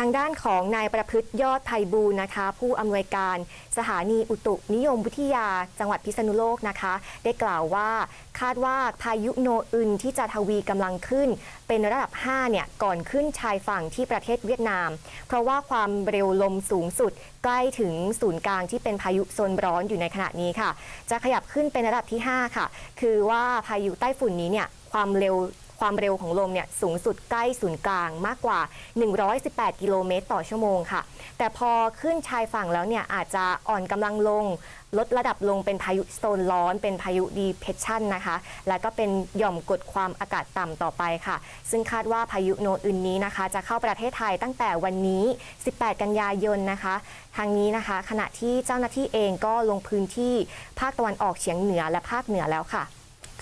ทางด้านของนายประพฤติยอดไพบูลนะคะ ผู้อำนวยการสถานีอุตุนิยมวิทยาจังหวัดพิษณุโลกนะคะ ได้กล่าวว่าคาดว่าพายุโนอึนที่จะทวีกำลังขึ้น เป็นระดับ 5 เนี่ย ก่อนขึ้นชายฝั่งที่ประเทศเวียดนาม เพราะว่าความเร็วลมสูงสุดใกล้ถึงศูนย์กลางที่เป็นพายุโซนร้อนอยู่ในขณะนี้ค่ะ จะขยับขึ้นเป็นระดับที่ 5 ค่ะ คือว่าพายุใต้ฝุ่นนี้เนี่ยความเร็ว ความเร็วของลมเนี่ยสูงสุดใกล้ศูนย์กลางมากกว่า 118 กิโลเมตรต่อชั่วโมงค่ะ แต่พอขึ้นชายฝั่งแล้วเนี่ยอาจจะอ่อนกำลังลงลดระดับลงเป็นพายุโซนร้อน เป็นพายุดีเพชชันนะคะ แล้วก็เป็นหย่อมกดความอากาศต่ำต่อไปค่ะ ซึ่งคาดว่าพายุโนอึนนี้นะคะ จะเข้าประเทศไทยตั้งแต่วันนี้ 18 กันยายนนะคะ ทางนี้นะคะ ขณะที่เจ้าหน้าที่เองก็ลงพื้นที่ภาคตะวันออกเฉียงเหนือและภาคเหนือแล้วค่ะ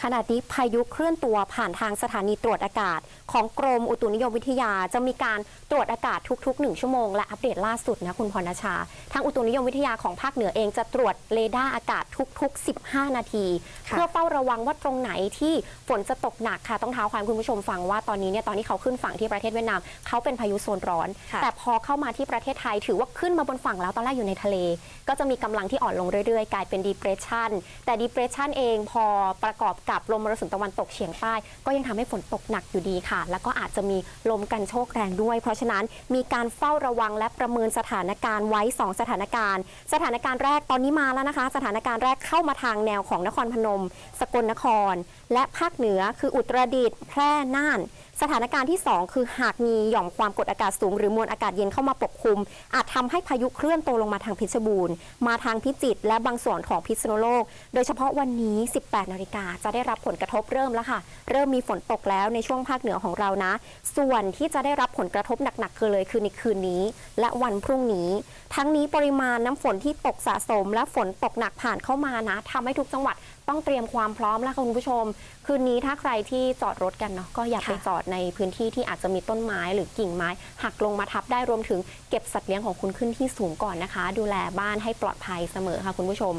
ขณะนี้พายุเคลื่อนตัวผ่านทางสถานีตรวจอากาศ ของกรมอุตุนิยมวิทยาจะมีการตรวจอากาศทุกๆ 1 ชั่วโมง และอัปเดตล่าสุดนะคุณพรณชา ทางอุตุนิยมวิทยาของภาคเหนือเองจะตรวจเรดาร์อากาศทุก ๆ 15 นาทีค่ะเพื่อเฝ้าระวังว่าตรงไหนที่ฝนจะตกหนักค่ะต้องเท้าความคุณผู้ชมฟังว่าตอนนี้เนี่ยตอนที่เขาขึ้นฝั่งที่ประเทศเวียดนามเขาเป็นพายุโซนร้อนค่ะแต่พอเข้ามาที่ประเทศไทยถือว่าขึ้นมาบนฝั่งแล้วตอนแรกอยู่ในทะเล ก็จะมีกำลังที่อ่อนลงเรื่อยๆ กลายเป็น depression แต่ depression เองพอประกอบกับลมมรสุมตะวันตกเฉียงใต้ ก็ยังทำให้ฝนตกหนักอยู่ดีค่ะ แล้วก็อาจจะมีลมกันโชกแรงด้วย เพราะฉะนั้นมีการเฝ้าระวังและประเมินสถานการณ์ไว้ 2 สถานการณ์ สถานการณ์แรกตอนนี้มาแล้วนะคะ สถานการณ์แรกเข้ามาทางแนวของนครพนม สกลนคร และภาคเหนือคืออุตรดิตถ์แพร่น่าน สถานการณ์ที่ 2 คือหากมีหย่อมความกดอากาศสูง หรือมวลอากาศเย็นเข้ามาปกคลุม อาจทำให้พายุเคลื่อนตัวลงมาทางเพชรบูรณ์ มาทางพิจิตรและบางส่วนของพิษณุโลก โดยเฉพาะวันนี้ 18 นาฬิกาจะได้รับผลกระทบเริ่มแล้วค่ะ เริ่มมีฝนตกแล้วในช่วงภาคเหนือของเรานะ ส่วนที่จะได้รับผลกระทบหนักๆคือเลยคือในคืนนี้ และวันพรุ่งนี้ ทั้งนี้ปริมาณน้ำฝนที่ตกสะสม และฝนตกหนักผ่านเข้ามานะทำให้ทุกจังหวัด ต้องเตรียมความพร้อมแล้วค่ะคุณผู้ชม คืนนี้ถ้าใครที่จอดรถกันเนาะก็อย่าไปค่ะจอดในพื้นที่ที่อาจจะมีต้นไม้หรือกิ่งไม้ หักลงมาทับได้รวมถึงเก็บสัตว์เลี้ยงของคุณขึ้นที่สูงก่อนนะคะ ดูแลบ้านให้ปลอดภัยเสมอค่ะคุณผู้ชม